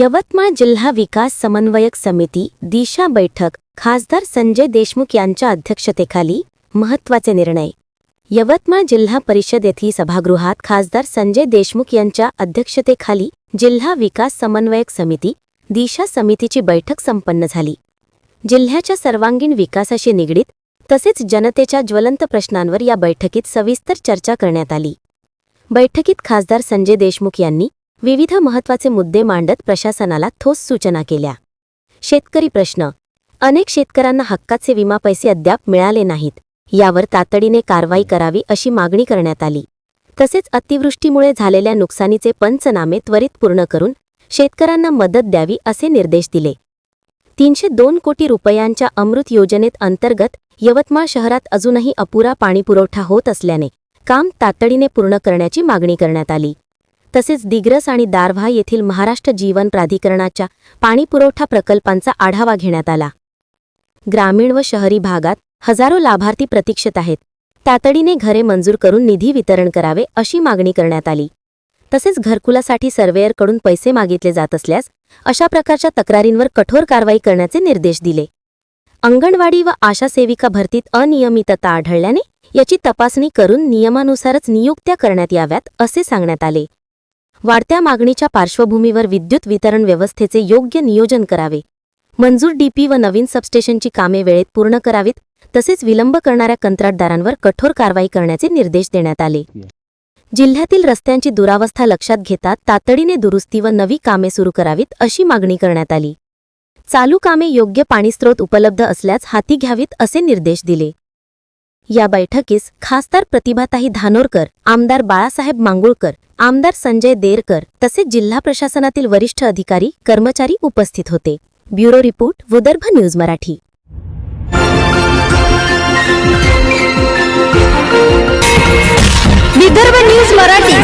यवतमाळ जिल्हा विकास समन्वयक समिती दिशा बैठक खासदार संजय देशमुख यांच्या अध्यक्षतेखाली महत्त्वाचे निर्णय. यवतमाळ जिल्हा परिषद येथील सभागृहात खासदार संजय देशमुख यांच्या अध्यक्षतेखाली जिल्हा विकास समन्वयक समिती दिशा समितीची बैठक संपन्न झाली. जिल्ह्याच्या सर्वांगीण विकासाशी निगडीत तसेच जनतेच्या ज्वलंत प्रश्नांवर या बैठकीत सविस्तर चर्चा करण्यात आली. बैठकीत खासदार संजय देशमुख यांनी विविध महत्त्वाचे मुद्दे मांडत प्रशासनाला ठोस सूचना केल्या. शेतकरी प्रश्न. अनेक शेतकऱ्यांना हक्काचे विमा पैसे अद्याप मिळाले नाहीत. यावर तातडीने कारवाई करावी अशी मागणी करण्यात आली. तसेच अतिवृष्टीमुळे झालेल्या नुकसानीचे पंचनामे त्वरित पूर्ण करून शेतकऱ्यांना मदत द्यावी असे निर्देश दिले. तीनशे दोन कोटी रुपयांच्या अमृत योजनेत अंतर्गत यवतमाळ शहरात अजूनही अपुरा पाणीपुरवठा होत असल्याने काम तातडीने पूर्ण करण्याची मागणी करण्यात आली. तसेच दिग्रस आणि दारव्हा येथील महाराष्ट्र जीवन प्राधिकरणाच्या पाणीपुरवठा प्रकल्पांचा आढावा घेण्यात आला. ग्रामीण व शहरी भागात हजारो लाभार्थी प्रतीक्षित आहेत. तातडीने घरे मंजूर करून निधी वितरण करावे अशी मागणी करण्यात आली. तसेच घरकुलासाठी सर्वेअरकडून पैसे मागितले जात असल्यास अशा प्रकारच्या तक्रारींवर कठोर कारवाई करण्याचे निर्देश दिले. अंगणवाडी व आशा सेविका भरतीत अनियमितता आढळल्याने याची तपासणी करून नियमानुसारच नियुक्त्या करण्यात याव्यात असे सांगण्यात आले. वाढत्या मागणीच्या पार्श्वभूमीवर विद्युत वितरण व्यवस्थेचे योग्य नियोजन करावे. मंजूर डीपी व नवीन सबस्टेशनची कामे वेळेत पूर्ण करावीत तसेच विलंब करणाऱ्या कंत्राटदारांवर कठोर कारवाई करण्याचे निर्देश देण्यात आले. जिल्ह्यातील रस्त्यांची दुरावस्था लक्षात घेता तातडीने दुरुस्ती व नवी कामे सुरू करावीत अशी मागणी करण्यात आली. चालू कामे योग्य पाणीस्रोत उपलब्ध असल्यास हाती घ्यावीत असे निर्देश दिले. या बैठकीस खासदार प्रतिभाताई धानोरकर आमदार बाळासाहेब मांगुळकर आमदार संजय देरकर तसेच जिल्हा प्रशासनातील वरिष्ठ अधिकारी कर्मचारी उपस्थित होते. Bureau report Vidarbha news Marathi. Vidarbha news Marathi.